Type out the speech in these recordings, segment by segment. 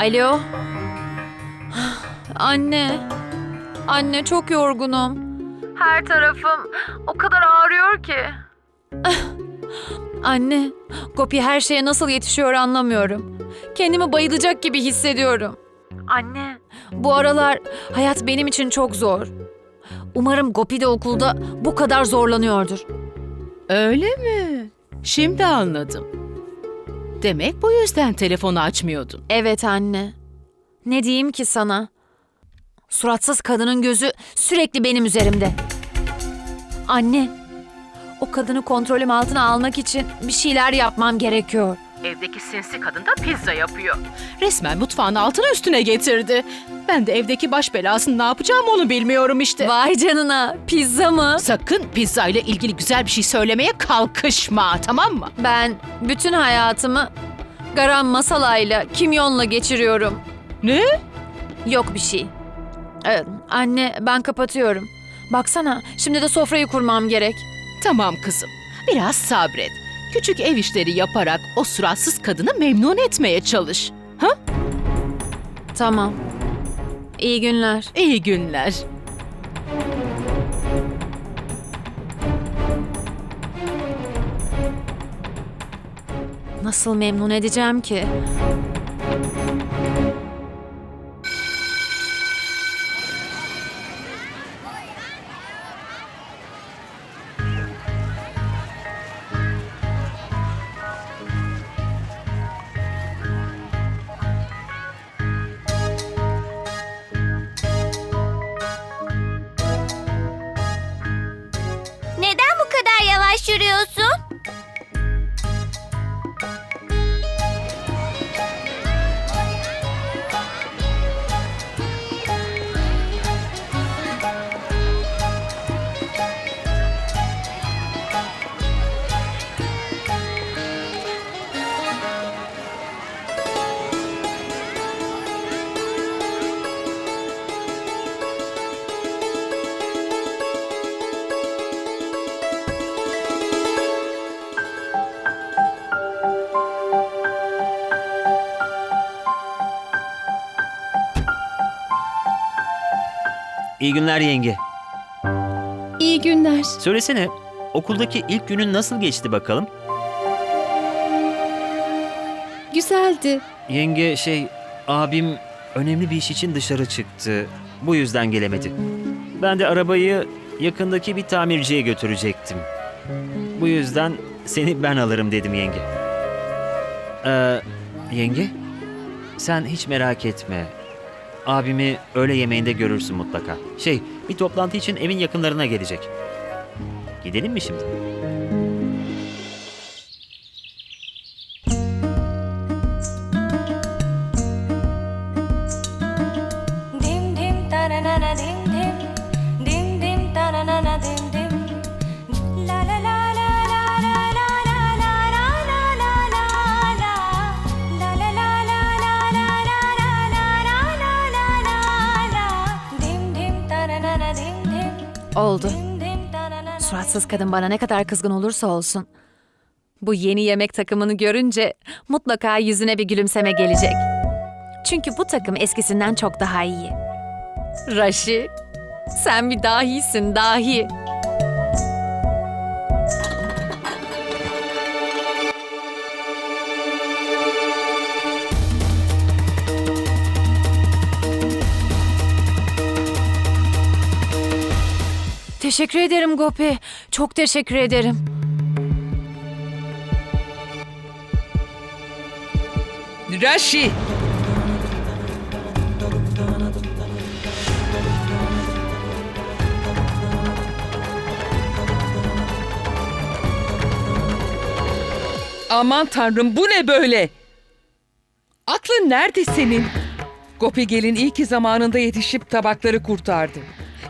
Alo? Anne. Anne çok yorgunum. Her tarafım o kadar ağrıyor ki. Anne, Gopi her şeye nasıl yetişiyor anlamıyorum. Kendimi bayılacak gibi hissediyorum. Anne, bu aralar hayat benim için çok zor. Umarım Gopi de okulda bu kadar zorlanıyordur. Öyle mi? Şimdi anladım. Demek bu yüzden telefonu açmıyordun. Evet anne. Ne diyeyim ki sana? Suratsız kadının gözü sürekli benim üzerimde. Anne, o kadını kontrolüm altına almak için bir şeyler yapmam gerekiyor. Evdeki sinsi kadın da pizza yapıyor. Resmen mutfağın altına üstüne getirdi. Ben de evdeki baş belasını ne yapacağım onu bilmiyorum işte. Vay canına, pizza mı? Sakın pizza ile ilgili güzel bir şey söylemeye kalkışma tamam mı? Ben bütün hayatımı garam masalayla, kimyonla geçiriyorum. Ne? Yok bir şey. Ee, anne, ben kapatıyorum. Baksana, şimdi de sofrayı kurmam gerek. Tamam kızım. Biraz sabret. Küçük ev işleri yaparak o suratsız kadını memnun etmeye çalış. Ha? Tamam. İyi günler. İyi günler. Nasıl memnun edeceğim ki? İyi günler yenge. İyi günler. Söylesene, okuldaki ilk günün nasıl geçti bakalım? Güzeldi. Yenge şey, abim önemli bir iş için dışarı çıktı. Bu yüzden gelemedi. Ben de arabayı yakındaki bir tamirciye götürecektim. Bu yüzden seni ben alırım dedim yenge. Ee, yenge, sen hiç merak etme. Abimi öğle yemeğinde görürsün mutlaka. Şey, bir toplantı için evin yakınlarına gelecek. Gidelim mi şimdi? Dim dim taranana dim dim Oldu. Suratsız kadın bana ne kadar kızgın olursa olsun. Bu yeni yemek takımını görünce mutlaka yüzüne bir gülümseme gelecek. Çünkü bu takım eskisinden çok daha iyi. Raşi, sen bir dahisin, dahi. Teşekkür ederim Gopi. Çok teşekkür ederim. Raşi! Aman tanrım bu ne böyle? Aklın nerede senin? Gopi gelin iyi ki zamanında yetişip tabakları kurtardı.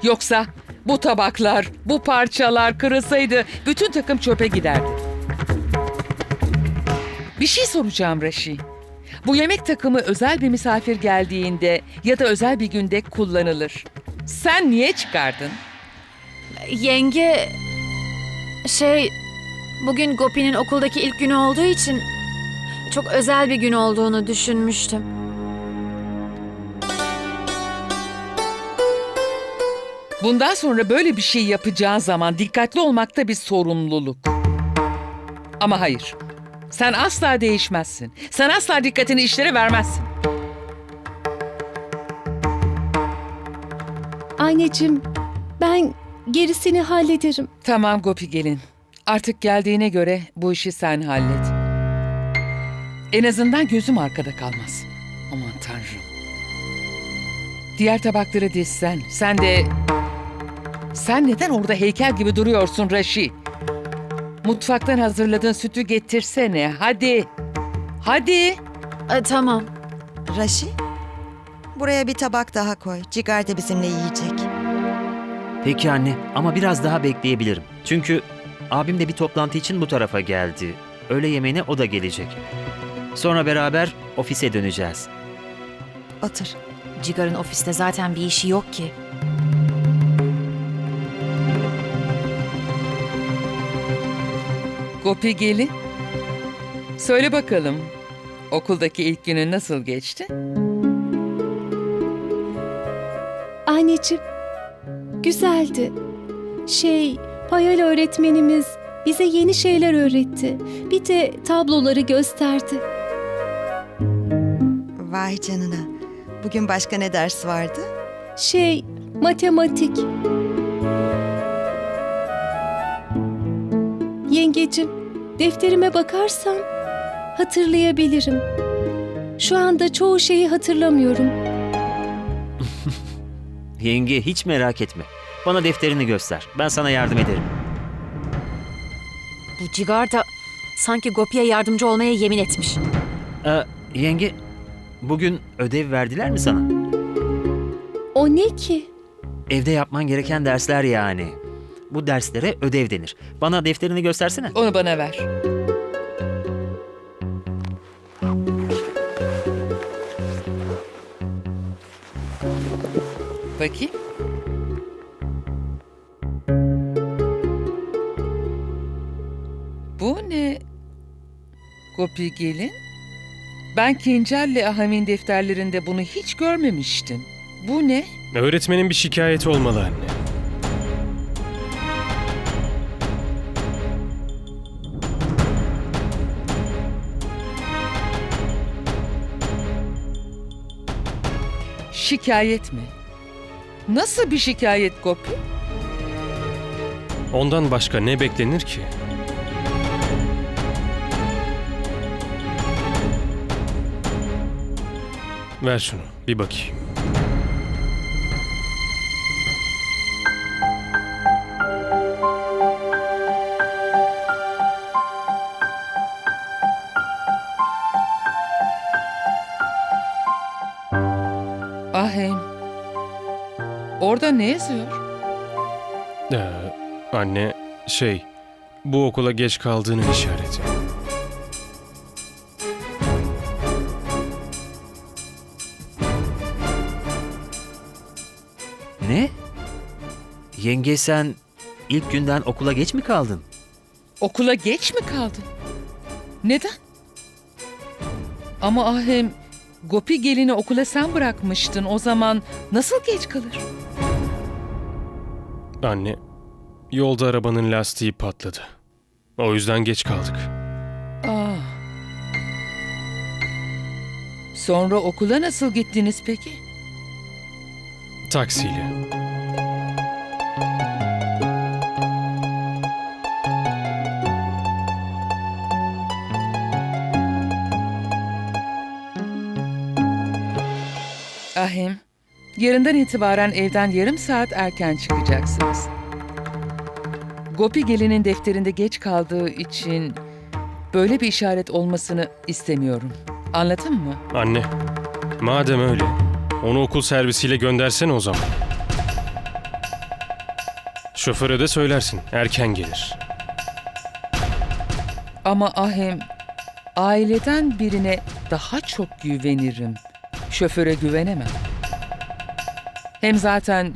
Yoksa bu tabaklar, bu parçalar kırılsaydı bütün takım çöpe giderdi. Bir şey soracağım Raşi. Bu yemek takımı özel bir misafir geldiğinde ya da özel bir günde kullanılır. Sen niye çıkardın? Yenge, şey, bugün Gopi'nin okuldaki ilk günü olduğu için çok özel bir gün olduğunu düşünmüştüm. Bundan sonra böyle bir şey yapacağın zaman dikkatli olmak da bir sorumluluk. Ama hayır. Sen asla değişmezsin. Sen asla dikkatini işlere vermezsin. Anneciğim, ben gerisini hallederim. Tamam Gopi gelin. Artık geldiğine göre bu işi sen hallet. En azından gözüm arkada kalmaz. Aman tanrım. Diğer tabakları dizsen. Sen de... Sen neden orada heykel gibi duruyorsun Raşi? Mutfaktan hazırladığın sütü getirsene. Hadi. Hadi. E, tamam. Raşi, buraya bir tabak daha koy. Cigar da bizimle yiyecek. Peki anne ama biraz daha bekleyebilirim. Çünkü abim de bir toplantı için bu tarafa geldi. Öğle yemeğine o da gelecek. Sonra beraber ofise döneceğiz. Otur. Cigar'ın ofiste zaten bir işi yok ki. Gopi gelin. Söyle bakalım. Okuldaki ilk günün nasıl geçti? Anneciğim, güzeldi. Şey, Payal öğretmenimiz bize yeni şeyler öğretti. Bir de tabloları gösterdi. Vay canına. Bugün başka ne ders vardı? Şey, matematik. Yengecim, defterime bakarsam hatırlayabilirim. Şu anda çoğu şeyi hatırlamıyorum. Yenge hiç merak etme. Bana defterini göster. Ben sana yardım ederim. Bu Cigar da sanki Gopi'ye yardımcı olmaya yemin etmiş. Ee, yenge bugün ödev verdiler mi sana? O ne ki? Evde yapman gereken dersler yani. Bu derslere ödev denir. Bana defterini göstersene. Onu bana ver. Bakayım. Bu ne? Gopi gelin. Ben Kincel'le Aham'in defterlerinde bunu hiç görmemiştim. Bu ne? Öğretmenin bir şikayeti olmalı anne. Şikayet mi? Nasıl bir şikayet Gopi? Ondan başka ne beklenir ki? Ver şunu, bir bakayım. Orada ne yazıyor? Ee, anne, şey, bu okula geç kaldığının işareti. Ne? Yenge sen ilk günden okula geç mi kaldın? Okula geç mi kaldın? Neden? Ama Ahem, Gopi gelini okula sen bırakmıştın. O zaman nasıl geç kalır? Anne, yolda arabanın lastiği patladı. O yüzden geç kaldık. Aa. Sonra okula nasıl gittiniz peki? Taksiyle. Ahem, yarından itibaren evden yarım saat erken çıkacaksınız. Gopi gelinin defterinde geç kaldığı için böyle bir işaret olmasını istemiyorum. Anladın mı? Anne, madem öyle, onu okul servisiyle göndersene o zaman. Şoföre de söylersin, erken gelir. Ama Ahem, aileden birine daha çok güvenirim. Şoföre güvenemem. Hem zaten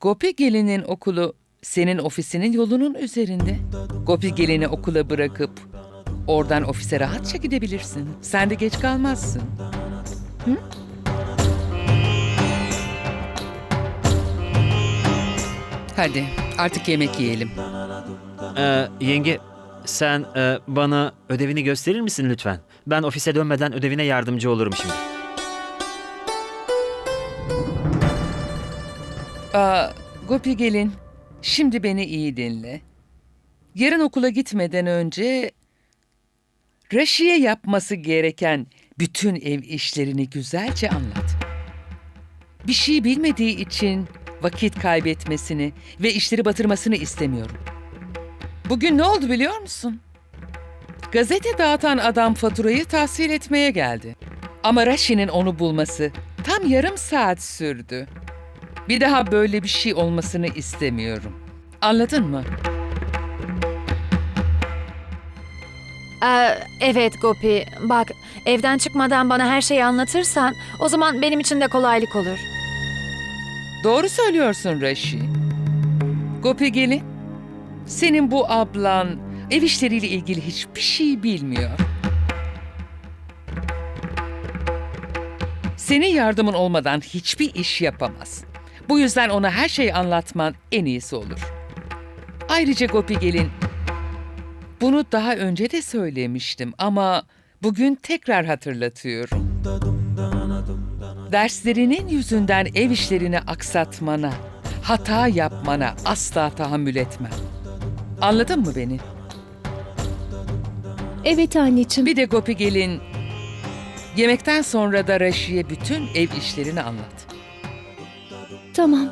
Gopi gelinin okulu senin ofisinin yolunun üzerinde. Gopi gelini okula bırakıp oradan ofise rahatça gidebilirsin. Sen de geç kalmazsın. Hadi artık yemek yiyelim. Ee, yenge, sen e, bana ödevini gösterir misin lütfen? Ben ofise dönmeden ödevine yardımcı olurum şimdi. Aa, Gopi gelin. Şimdi beni iyi dinle. Yarın okula gitmeden önce Raşi'ye yapması gereken bütün ev işlerini güzelce anlat. Bir şey bilmediği için vakit kaybetmesini ve işleri batırmasını istemiyorum. Bugün ne oldu biliyor musun? Gazete dağıtan adam faturayı tahsil etmeye geldi. Ama Raşi'nin onu bulması tam yarım saat sürdü. Bir daha böyle bir şey olmasını istemiyorum. Anladın mı? Ee, evet Gopi, bak evden çıkmadan bana her şeyi anlatırsan o zaman benim için de kolaylık olur. Doğru söylüyorsun Raşi. Gopi gelin. Senin bu ablan ev işleriyle ilgili hiçbir şey bilmiyor. Senin yardımın olmadan hiçbir iş yapamaz. Bu yüzden ona her şeyi anlatman en iyisi olur. Ayrıca Gopi gelin, bunu daha önce de söylemiştim ama bugün tekrar hatırlatıyorum. Derslerinin yüzünden ev işlerini aksatmana, hata yapmana asla tahammül etmem. Anladın mı beni? Evet anneciğim. Bir de Gopi gelin, yemekten sonra da Raşi'ye bütün ev işlerini anlat. Tamam.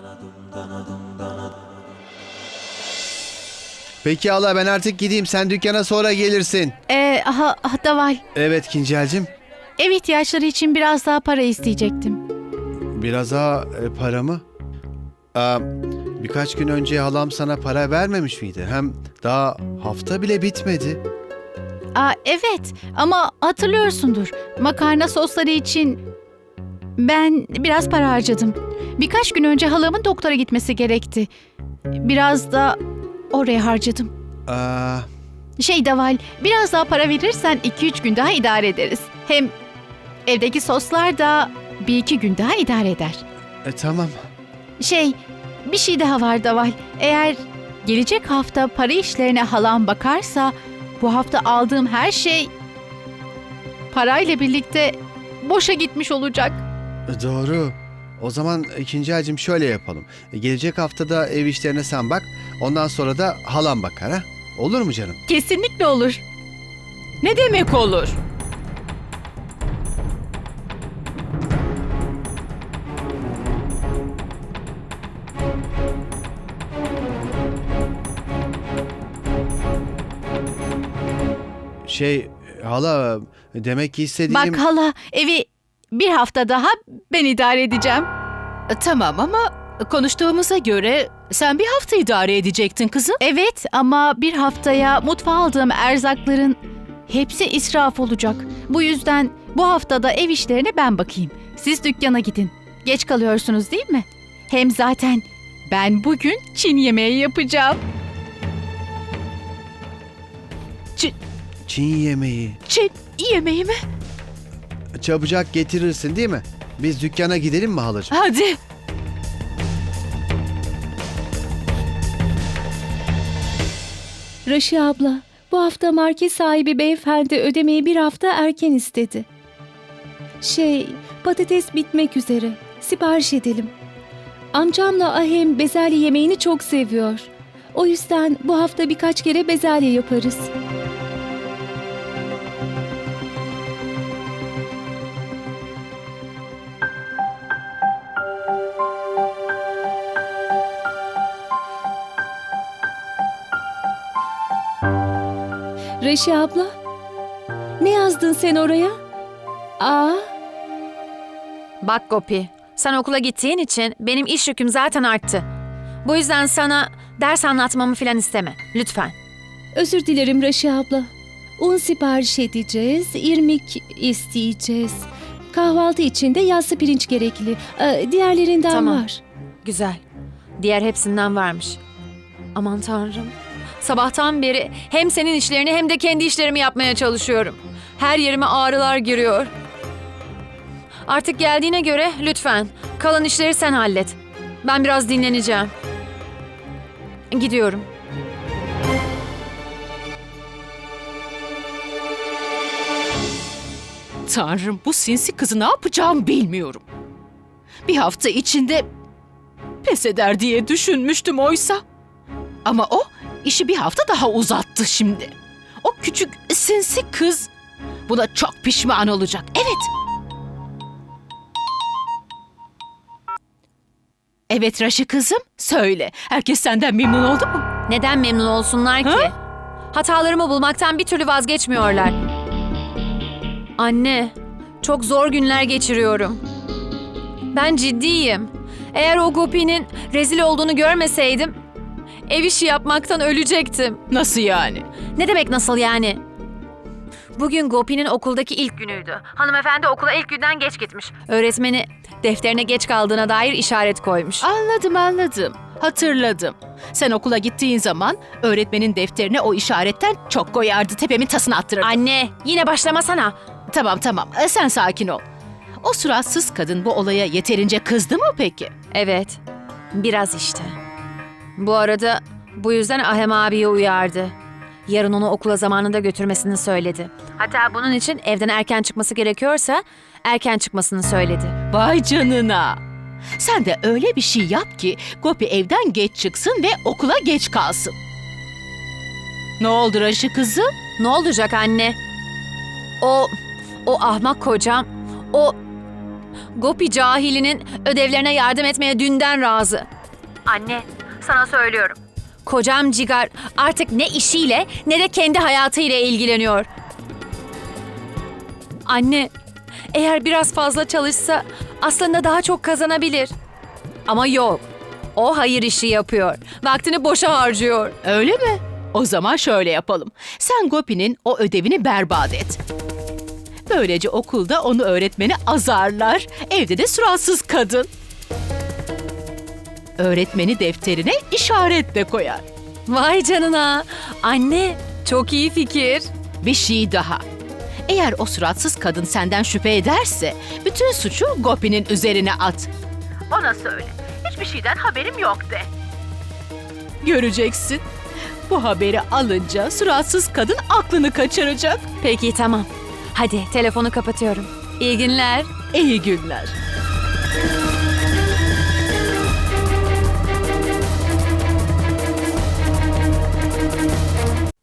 Peki hala ben artık gideyim. Sen dükkana sonra gelirsin. Ee, ha, ha, Daval, Evet Kincelcim. ev ihtiyaçları için biraz daha para isteyecektim. Biraz daha e, para mı? Aa, birkaç gün önce halam sana para vermemiş miydi? Hem daha hafta bile bitmedi. Aa, evet ama hatırlıyorsundur. Makarna sosları için ben biraz para harcadım. Birkaç gün önce halamın doktora gitmesi gerekti. Biraz da oraya harcadım. Aa, Şey Daval, biraz daha para verirsen 2-3 gün daha idare ederiz. Hem evdeki soslar da bir iki gün daha idare eder. e, tamam. Şey, bir şey daha var Daval. Eğer gelecek hafta para işlerine halam bakarsa bu hafta aldığım her şey parayla birlikte boşa gitmiş olacak. E, doğru. O zaman ikinci acım şöyle yapalım. E, gelecek haftada ev işlerine sen bak. Ondan sonra da halam bakar ha. Olur mu canım? Kesinlikle olur. Ne demek olur? Şey hala demek ki istediğim... Bak hala evi bir hafta daha ben idare edeceğim. E, Tamam ama konuştuğumuza göre sen bir hafta idare edecektin kızım. Evet ama bir haftaya mutfağa aldığım erzakların hepsi israf olacak. Bu yüzden bu haftada ev işlerine ben bakayım. Siz dükkana gidin. Geç kalıyorsunuz değil mi? Hem zaten ben bugün Çin yemeği yapacağım. Çin yemeği. Çin yemeği mi? Çabucak getirirsin değil mi? Biz dükkana gidelim mi halacığım? Hadi. Raşi abla, bu hafta market sahibi beyefendi ödemeyi bir hafta erken istedi. Şey, patates bitmek üzere. Sipariş edelim. Amcamla Ahem bezelye yemeğini çok seviyor. O yüzden bu hafta birkaç kere bezelye yaparız. Reşi abla, ne yazdın sen oraya? Aa, Bak Gopi, sen okula gittiğin için benim iş yüküm zaten arttı. Bu yüzden sana ders anlatmamı falan isteme. Lütfen. özür dilerim Reşi abla. Un sipariş edeceğiz, irmik isteyeceğiz. Kahvaltı için de yassı pirinç gerekli. Ee, diğerlerinden Tamam. var. Güzel. Diğer hepsinden varmış. Aman tanrım. Sabahtan beri hem senin işlerini hem de kendi işlerimi yapmaya çalışıyorum. Her yerime ağrılar giriyor. Artık geldiğine göre lütfen kalan işleri sen hallet. Ben biraz dinleneceğim. Gidiyorum. Tanrım bu sinsi kızı ne yapacağım bilmiyorum. Bir hafta içinde pes eder diye düşünmüştüm oysa. Ama o işi bir hafta daha uzattı şimdi. O küçük sinsi kız buna çok pişman olacak. Evet. Evet Raşi kızım söyle. Herkes senden memnun oldu mu? Neden memnun olsunlar ki? Hatalarımı bulmaktan bir türlü vazgeçmiyorlar. Anne, çok zor günler geçiriyorum. Ben ciddiyim. Eğer o Gopi'nin rezil olduğunu görmeseydim, ev işi yapmaktan ölecektim. Nasıl yani? Ne demek nasıl yani? Bugün Gopi'nin okuldaki ilk günüydü. Hanımefendi okula ilk günden geç gitmiş. Öğretmeni defterine geç kaldığına dair işaret koymuş. Anladım anladım. Hatırladım. Sen okula gittiğin zaman öğretmenin defterine o işaretten çok koyardı. Tepemin tasını attırırdı. Anne, yine başlamasana. Tamam tamam E, sen sakin ol. O suratsız kadın bu olaya yeterince kızdı mı peki? Evet, biraz işte. Bu arada bu yüzden Ahem abiyi uyardı. Yarın onu okula zamanında götürmesini söyledi. Hatta bunun için evden erken çıkması gerekiyorsa erken çıkmasını söyledi. Vay canına. Sen de öyle bir şey yap ki Gopi evden geç çıksın ve okula geç kalsın. Ne oldu Raşi kızım? Ne olacak anne? O, o ahmak kocam, o Gopi cahilinin ödevlerine yardım etmeye dünden razı. Anne, sana söylüyorum. Kocam Cigar artık ne işiyle ne de kendi hayatıyla ilgileniyor. Anne, eğer biraz fazla çalışsa aslında daha çok kazanabilir. Ama yok. O hayır işi yapıyor. Vaktini boşa harcıyor. Öyle mi? O zaman şöyle yapalım. Sen Gopi'nin o ödevini berbat et. Böylece okulda onu öğretmeni azarlar. Evde de suratsız kadın. Öğretmeni defterine işaret de koyar. Vay canına. Anne, çok iyi fikir. Bir şey daha. Eğer o suratsız kadın senden şüphe ederse bütün suçu Gopi'nin üzerine at. Ona söyle. Hiçbir şeyden haberim yok de. Göreceksin. Bu haberi alınca suratsız kadın aklını kaçıracak. Peki tamam. Hadi telefonu kapatıyorum. İyi günler. İyi günler.